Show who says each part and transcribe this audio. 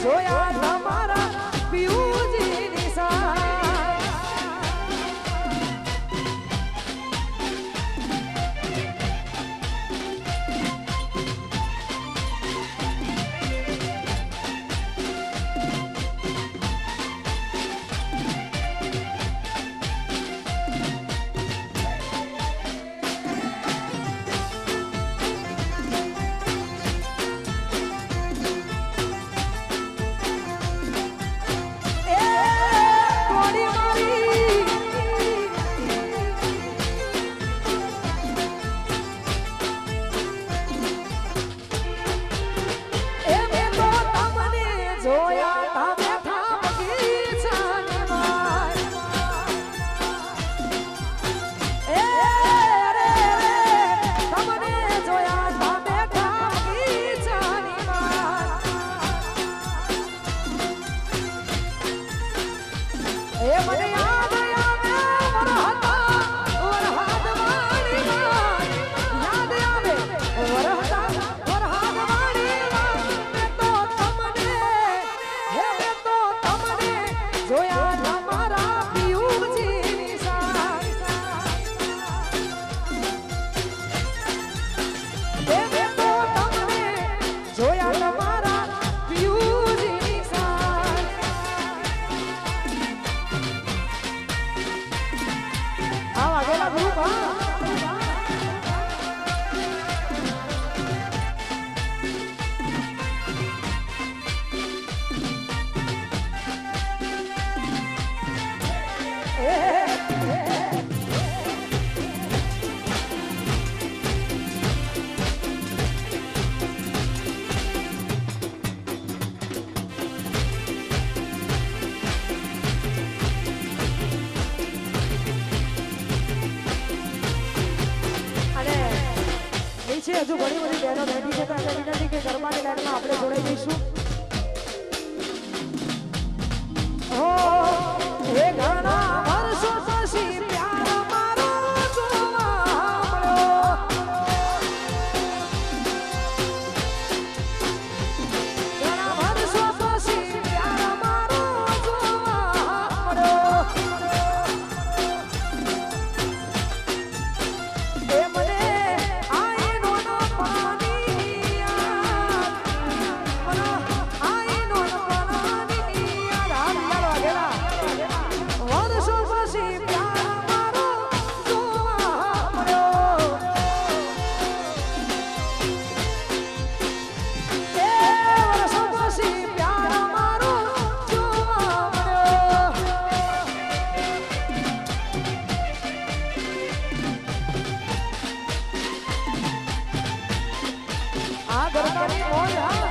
Speaker 1: 所 아. એ મને યાદ રૂપા બાકી છે. હજુ ઘણી બધી બહેનો બેઠી છે. તો એને વિનંતી કે ગરબાની લાઈનમાં આપણે જોડાઈ જઈશું. હો, હે ઘણા વર્ષો agora tá me olhando.